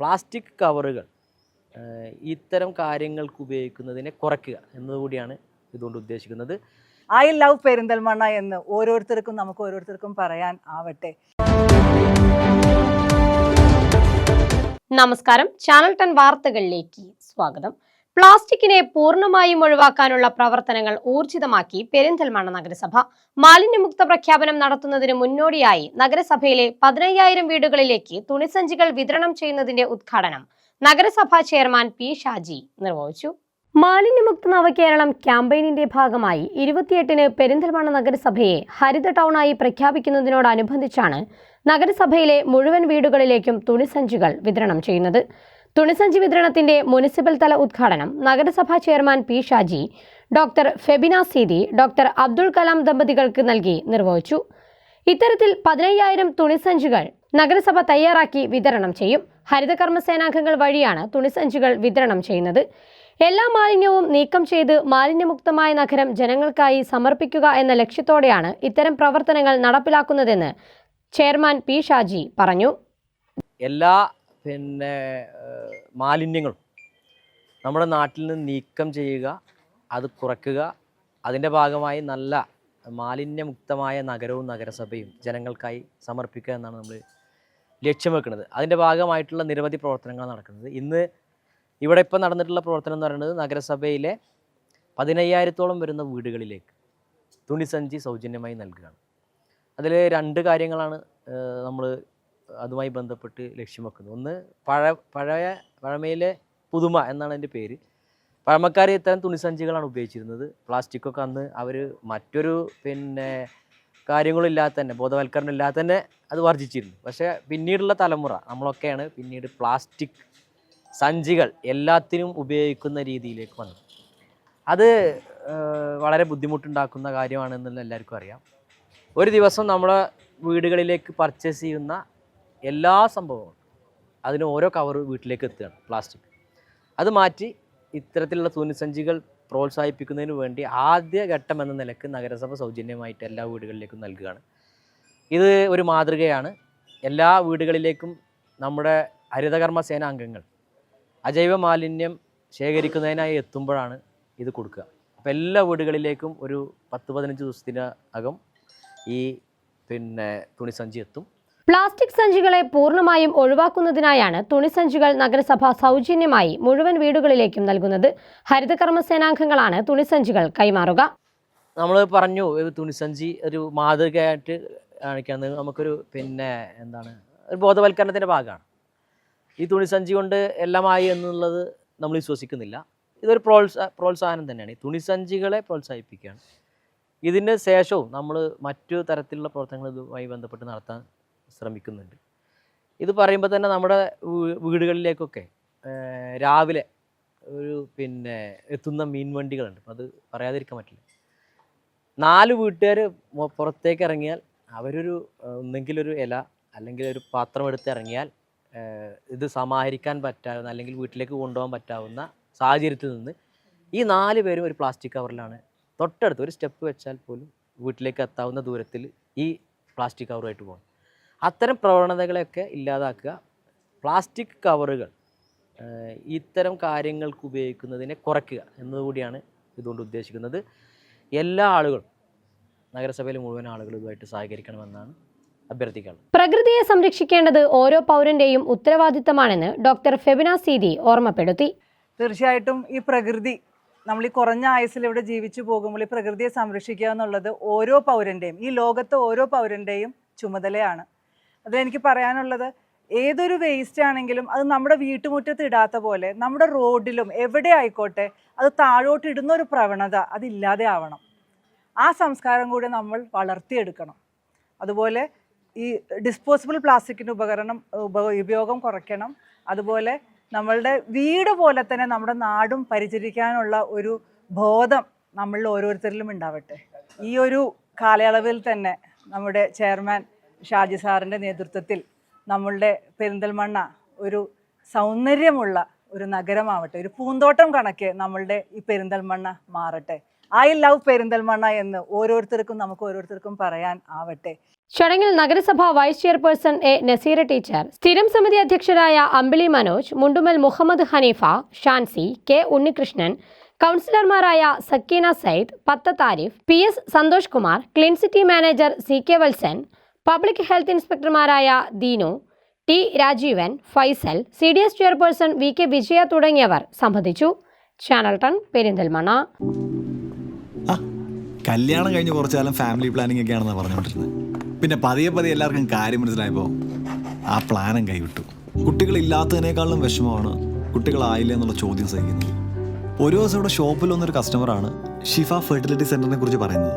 Plastic കവറുകൾ ഇത്തരം കാര്യങ്ങൾക്ക് ഉപയോഗിക്കുന്നതിനെ കുറയ്ക്കുക എന്നതുകൂടിയാണ് ഇതുകൊണ്ട് ഉദ്ദേശിക്കുന്നത്. ഐ ലവ് പെരിന്തൽമണ്ണ എന്ന് ഓരോരുത്തർക്കും നമുക്ക് ഓരോരുത്തർക്കും പറയാൻ ആവട്ടെ. നമസ്കാരം. ചാനൽ ടെൻ വാർത്തകളിലേക്ക് സ്വാഗതം. പ്ലാസ്റ്റിക്കിനെ പൂർണമായും ഒഴിവാക്കാനുള്ള പ്രവർത്തനങ്ങൾ ഊർജിതമാക്കി പെരിന്തൽമണ്ണ നഗരസഭ. മാലിന്യമുക്ത പ്രഖ്യാപനം നടത്തുന്നതിന് മുന്നോടിയായി നഗരസഭയിലെ പതിനയ്യായിരം വീടുകളിലേക്ക് തുണിസഞ്ചികൾ വിതരണം ചെയ്യുന്നതിന്റെ ഉദ്ഘാടനം നഗരസഭാ ചെയർമാൻ പി ഷാജി നിർവഹിച്ചു. മാലിന്യമുക്ത നവകേരളം ക്യാമ്പയിനിന്റെ ഭാഗമായി ഇരുപത്തിയെട്ടിന് പെരിന്തൽമണ്ണ നഗരസഭയെ ഹരിത ടൗണായി പ്രഖ്യാപിക്കുന്നതിനോടനുബന്ധിച്ചാണ് നഗരസഭയിലെ മുഴുവൻ വീടുകളിലേക്കും തുണിസഞ്ചികൾ വിതരണം ചെയ്യുന്നത്. തുണിസഞ്ചി വിതരണത്തിന്റെ മുനിസിപ്പൽ തല ഉദ്ഘാടനം നഗരസഭാ chairman P Shaji doctor Febina Seethi doctor Abdul Kalam ദമ്പതികൾക്ക് നൽകി നിർവഹിച്ചു. ഇത്തരത്തിൽ പതിനയ്യായിരം തുണിസഞ്ചികൾ നഗരസഭ തയ്യാറാക്കി വിതരണം ചെയ്യും. ഹരിതകർമ്മസേനാംഗങ്ങൾ വഴിയാണ് തുണിസഞ്ചികൾ വിതരണം ചെയ്യുന്നത്. എല്ലാ മാലിന്യവും നീക്കം ചെയ്ത് മാലിന്യമുക്തമായ നഗരം ജനങ്ങൾക്കായി സമർപ്പിക്കുക എന്ന ലക്ഷ്യത്തോടെയാണ് ഇത്തരം പ്രവർത്തനങ്ങൾ നടപ്പിലാക്കുന്നതെന്ന് ചെയർമാൻ പി ഷാജി പറഞ്ഞു. എല്ലാ പിന്നെ മാലിന്യങ്ങളും നമ്മുടെ നാട്ടിൽ നിന്ന് നീക്കം ചെയ്യുക അത് കുറയ്ക്കുക അതിന്റെ ഭാഗമായി നല്ല മാലിന്യമുക്തമായ നഗരവും നഗരസഭയും ജനങ്ങൾക്കായി സമർപ്പിക്കുക എന്നാണ് നമ്മൾ ലക്ഷ്യം വെക്കുന്നത്. അതിന്റെ ഭാഗമായിട്ടുള്ള നിരവധി പ്രവർത്തനങ്ങൾ നടക്കുന്നത്. ഇന്ന് ഇവിടെ ഇപ്പോൾ നടന്നിട്ടുള്ള പ്രവർത്തനം എന്ന് പറയുന്നത് നഗരസഭയിലെ പതിനയ്യായിരത്തോളം വരുന്ന വീടുകളിലേക്ക് തുണിസഞ്ചി സൗജന്യമായി നൽകുകയാണ്. അതിൽ രണ്ട് കാര്യങ്ങളാണ് നമ്മൾ അതുമായി ബന്ധപ്പെട്ട് ലക്ഷ്യം വെക്കുന്നത് ഒന്ന് പഴ പഴയ പഴമയിലെ പുതുമ എന്നാണ് എന്റെ പേര്. പഴമക്കാർ ഇത്തരം തുണിസഞ്ചികളാണ് ഉപയോഗിച്ചിരുന്നത്. പ്ലാസ്റ്റിക്കൊക്കെ അന്ന് അവർ മറ്റൊരു പിന്നെ കാര്യങ്ങളില്ലാതെ തന്നെ ബോധവൽക്കരണം ഇല്ലാതെ തന്നെ അത് വർജിച്ചിരുന്നു. പക്ഷേ പിന്നീടുള്ള തലമുറ നമ്മളൊക്കെയാണ് പിന്നീട് പ്ലാസ്റ്റിക് സഞ്ചികൾ എല്ലാത്തിനും ഉപയോഗിക്കുന്ന രീതിയിലേക്ക് വന്നത്. അത് വളരെ ബുദ്ധിമുട്ടുണ്ടാക്കുന്ന കാര്യമാണെന്നുള്ള എല്ലാവർക്കും അറിയാം. ഒരു ദിവസം നമ്മൾ വീടുകളിലേക്ക് പർച്ചേസ് ചെയ്യുന്ന എല്ലാ സംഭവങ്ങളും അതിന് ഓരോ കവർ വീട്ടിലേക്ക് എത്തുകയാണ് പ്ലാസ്റ്റിക് അത് മാറ്റി ഇത്തരത്തിലുള്ള തുണിസഞ്ചികൾ പ്രോത്സാഹിപ്പിക്കുന്നതിന് വേണ്ടി ആദ്യ ഘട്ടം എന്ന നിലയ്ക്ക് നഗരസഭ സൗജന്യമായിട്ട് എല്ലാ വീടുകളിലേക്കും നൽകുകയാണ്. ഇത് ഒരു മാതൃകയാണ്. എല്ലാ വീടുകളിലേക്കും നമ്മുടെ ഹരിതകർമ്മ സേനാംഗങ്ങൾ അജൈവ മാലിന്യം ശേഖരിക്കുന്നതിനായി എത്തുമ്പോഴാണ് ഇത് കൊടുക്കുക. അപ്പോൾ എല്ലാ വീടുകളിലേക്കും ഒരു പത്ത് പതിനഞ്ച് ദിവസത്തിനകം ഈ പിന്നെ തുണിസഞ്ചി എത്തും. പ്ലാസ്റ്റിക് സഞ്ചികളെ പൂർണമായും ഒഴിവാക്കുന്നതിനായാണ് തുണിസഞ്ചികൾ നഗരസഭ സൗജന്യമായി മുഴുവൻ വീടുകളിലേക്കും നൽകുന്നത്. ഹരിതകർമ്മ സേനാംഗങ്ങളാണ് തുണിസഞ്ചികൾ കൈമാറുക. നമ്മൾ പറഞ്ഞു തുണി തുണിസഞ്ചി ഒരു മാതൃകയായിട്ട് കാണിക്കുന്നത് നമുക്കൊരു പിന്നെ എന്താണ് ഒരു ബോധവൽക്കരണത്തിന്റെ ഭാഗമാണ്. ഈ തുണിസഞ്ചി കൊണ്ട് എല്ലാമായി എന്നുള്ളത് നമ്മൾ വിശ്വസിക്കുന്നില്ല. ഇതൊരു പ്രോത്സാ പ്രോത്സാഹനം തന്നെയാണ്. ഈ തുണിസഞ്ചികളെ പ്രോത്സാഹിപ്പിക്കുകയാണ്. ഇതിന് ശേഷവും നമ്മൾ മറ്റു തരത്തിലുള്ള പ്രവർത്തനങ്ങൾ ഇതുമായി ബന്ധപ്പെട്ട് നടത്താൻ ശ്രമിക്കുന്നുണ്ട്. ഇത് പറയുമ്പോൾ തന്നെ നമ്മുടെ വീടുകളിലേക്കൊക്കെ രാവിലെ ഒരു പിന്നെ എത്തുന്ന മീൻ വണ്ടികളുണ്ട്. അപ്പം അത് പറയാതിരിക്കാൻ പറ്റില്ല. നാല് വീട്ടുകാർ പുറത്തേക്ക് ഇറങ്ങിയാൽ അവരൊരു ഒന്നെങ്കിലൊരു ഇല അല്ലെങ്കിൽ ഒരു പാത്രം എടുത്ത് ഇറങ്ങിയാൽ ഇത് സമാഹരിക്കാൻ പറ്റാവുന്ന അല്ലെങ്കിൽ വീട്ടിലേക്ക് കൊണ്ടുപോകാൻ പറ്റാവുന്ന സാഹചര്യത്തിൽ നിന്ന് ഈ നാല് പേരും ഒരു പ്ലാസ്റ്റിക് കവറിലാണ്. തൊട്ടടുത്ത് ഒരു സ്റ്റെപ്പ് വെച്ചാൽ പോലും വീട്ടിലേക്ക് എത്താവുന്ന ദൂരത്തിൽ ഈ പ്ലാസ്റ്റിക് കവറുമായിട്ട് പോകും അത്തരം പ്രവണതകളെയൊക്കെ ഇല്ലാതാക്കുക. പ്ലാസ്റ്റിക് കവറുകൾ ഇത്തരം കാര്യങ്ങൾക്ക് ഉപയോഗിക്കുന്നതിനെ കുറയ്ക്കുക എന്നതുകൂടിയാണ് ഇതുകൊണ്ട് ഉദ്ദേശിക്കുന്നത്. എല്ലാ ആളുകളും നഗരസഭയിലെ മുഴുവൻ ആളുകളും ഇതുമായിട്ട് സഹകരിക്കണമെന്നാണ് അഭ്യർത്ഥിക്കുന്നത് പ്രകൃതിയെ സംരക്ഷിക്കേണ്ടത് ഓരോ പൗരന്റെയും ഉത്തരവാദിത്തമാണെന്ന് ഡോക്ടർ ഫെബിന സീതി ഓർമ്മപ്പെടുത്തി. തീർച്ചയായിട്ടും ഈ പ്രകൃതി നമ്മൾ ഈ കുറഞ്ഞ ആയുസിൽ ഇവിടെ ജീവിച്ചു പോകുമ്പോൾ ഈ പ്രകൃതിയെ സംരക്ഷിക്കുക എന്നുള്ളത് ഓരോ പൗരന്റെയും ഈ ലോകത്തെ ഓരോ പൗരന്റെയും ചുമതലയാണ്. അതിലെനിക്ക് പറയാനുള്ളത്. ഏതൊരു വേസ്റ്റ് ആണെങ്കിലും അത് നമ്മുടെ വീട്ടുമുറ്റത്ത് ഇടാത്ത പോലെ നമ്മുടെ റോഡിലും എവിടെ ആയിക്കോട്ടെ അത് താഴോട്ട് ഇടുന്ന ഒരു പ്രവണത അതില്ലാതെ ആവണം. ആ സംസ്കാരം കൂടെ നമ്മൾ വളർത്തിയെടുക്കണം. അതുപോലെ ഈ ഡിസ്പോസിബിൾ പ്ലാസ്റ്റിക്കിന്റെ ഉപകരണം ഉപ ഉപയോഗം കുറയ്ക്കണം. അതുപോലെ നമ്മളുടെ വീട് പോലെ തന്നെ നമ്മുടെ നാടും പരിചരിക്കാനുള്ള ഒരു ബോധം നമ്മളിൽ ഓരോരുത്തരിലും ഉണ്ടാവട്ടെ. ഈ ഒരു കാലയളവിൽ തന്നെ നമ്മുടെ ചെയർമാൻ ഷാജി സാറിന്റെ നേതൃത്വത്തിൽ നമ്മളുടെ പെരിന്തൽമണ്ണ ഒരു സൗന്ദര്യമുള്ള ഒരു നഗരമാവട്ടെ ഒരു പൂന്തോട്ടം കണക്കെ നമ്മളുടെ ഈ പെരിന്തൽമണ്ണ മാറട്ടെ. ഐ ലവ് പെരിന്തൽമണ്ണ എന്ന് ഓരോരുത്തർക്കും നമുക്ക് ഓരോരുത്തർക്കും പറയാൻ ആവട്ടെ. ചടങ്ങിൽ നഗരസഭ vice chairperson A Naseera teacher സ്ഥിരം സമിതി അധ്യക്ഷരായ അമ്പിളി മനോജ് മുണ്ടുമൽ മുഹമ്മദ് ഹനീഫ ഷാൻസി കെ ഉണ്ണികൃഷ്ണൻ കൗൺസിലർമാരായ സക്കീന സയ്യിദ് പത്ത Tharif P S Santhosh Kumar clean city manager C K Valsan public health ഇൻസ്പെക്ടർമാരായ Deenu T Rajeevan Faisal C D S chairperson V K Vijaya തുടങ്ങിയവർ സംബന്ധിച്ചു. ചാനൽ ടൺ പെരിന്തൽമണ്ണ. കല്യാണം കഴിഞ്ഞ് കുറച്ചു കാലം ഫാമിലി പ്ലാനിങ് ഒക്കെയാണെന്നാണ് പറഞ്ഞുകൊണ്ടിരുന്നത്. പിന്നെ പതിയെ പതിയെ എല്ലാവർക്കും കാര്യം മനസ്സിലായപ്പോൾ ആ പ്ലാനും കൈവിട്ടു. കുട്ടികളില്ലാത്തതിനേക്കാളും വിഷമമാണ് കുട്ടികളായില്ല എന്നുള്ള ചോദ്യം സഹിക്കുന്നത്. ഒരു ദിവസം ഇവിടെ ഷോപ്പിൽ വന്നൊരു കസ്റ്റമറാണ് ഷിഫ ഫെർട്ടിലിറ്റി സെന്ററിനെ കുറിച്ച് പറയുന്നത്.